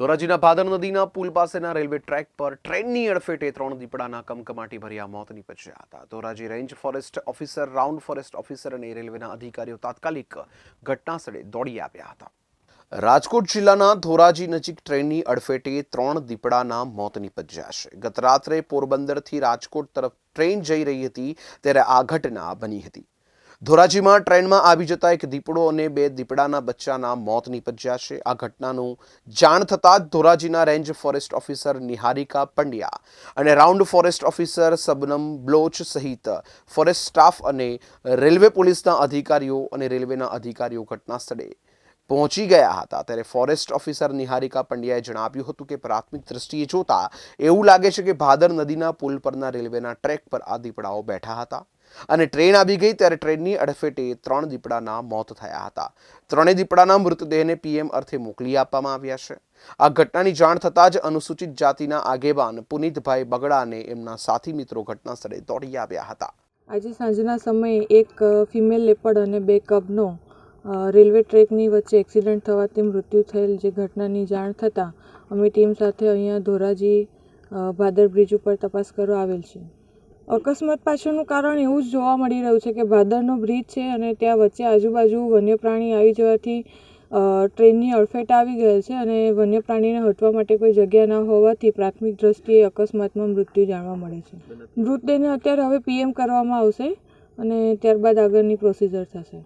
ધોરાજીના ભાદર નદીના પુલ પાસેના railway track પર ટ્રેનની અડફેટે ત્રણ દીપડાના કમકમાટી ભર્યા મોત નીપજ્યા હતા. Dhoraji range forest officer, round forest officer અને રેલવેના અધિકારીઓ તાત્કાલિક ઘટનાસ્થળે દોડી આવ્યા હતા. રાજકોટ જિલ્લાના ધોરાજી નજીક ટ્રેનની અડફેટે ત્રણ દીપડાના મોત નીપજ્યા છે. ગત રાત્રે પોરબંદરથી રાજકોટ તરફ ટ્રેન જઈ રહી હતી, ત્યારે આ ઘટના બની હતી. ધોરાજીમાં ટ્રેનમાં આવી જતા એક દીપડો અને બે દીપડાના બચ્ચાના મોત નીપજ્યા છે. આ ઘટનાનું જાણ થતાં ધોરાજીના range forest officer Niharika Pandya અને round forest officer Shabnam Baloch સહિત ફોરેસ્ટ સ્ટાફ અને રેલવે પોલીસના અધિકારીઓ અને રેલવેના અધિકારીઓ ઘટના સ્થળે પહોંચી ગયા હતા. ત્યારે ફોરેસ્ટ ઓફિસર નિહારિકા પંડ્યાએ જણાવ્યું હતું કે પ્રાથમિક દ્રષ્ટિએ જોતા એવું લાગે છે કે ભાદર નદીના પુલ પરના રેલવેના ટ્રેક પર આ દીપડાઓ બેઠા હતા. અને ટ્રેન આવી ગઈ ત્યારે ટ્રેનની અડફેટે ત્રણ દીપડાના મોત થયા હતા. ત્રણેય દીપડાના મૃતદેહને પીએમ અર્થે મોકલી આપવામાં આવ્યા છે. આ ઘટનાની જાણ થતાં જ અનુસૂચિત જાતિના આગેવાન પુનિતભાઈ બગડાને એમના સાથી મિત્રો ઘટના સ્થળે દોડી આવ્યા હતા. આજે સાંજના સમયે એક ફિમેલ લેપડ અને બે કબનો રેલવે ટ્રેકની વચ્ચે એક્સિડન્ટ થવાથી મૃત્યુ થયેલ જે ઘટનાની જાણ થતાં અમે ટીમ સાથે અહીંયા ધોરાજી ભાદર બ્રિજ ઉપર તપાસ કરવા આવેલ છે અકસ્માત પાછળનું કારણ એવું જ જોવા મળી રહ્યું છે કે ભાદરનો બ્રિજ છે અને ત્યાં વચ્ચે આજુબાજુ વન્ય પ્રાણી આવી જવાથી ટ્રેનની અડફેટ આવી ગયેલ છે અને વન્ય પ્રાણીને હટવા માટે કોઈ જગ્યા ન હોવાથી પ્રાથમિક દ્રષ્ટિએ અકસ્માતમાં મૃત્યુ જાણવા મળે છે. મૃતદેહને અત્યારે હવે પીએમ કરવામાં આવશે અને ત્યારબાદ આગળની પ્રોસિજર થશે.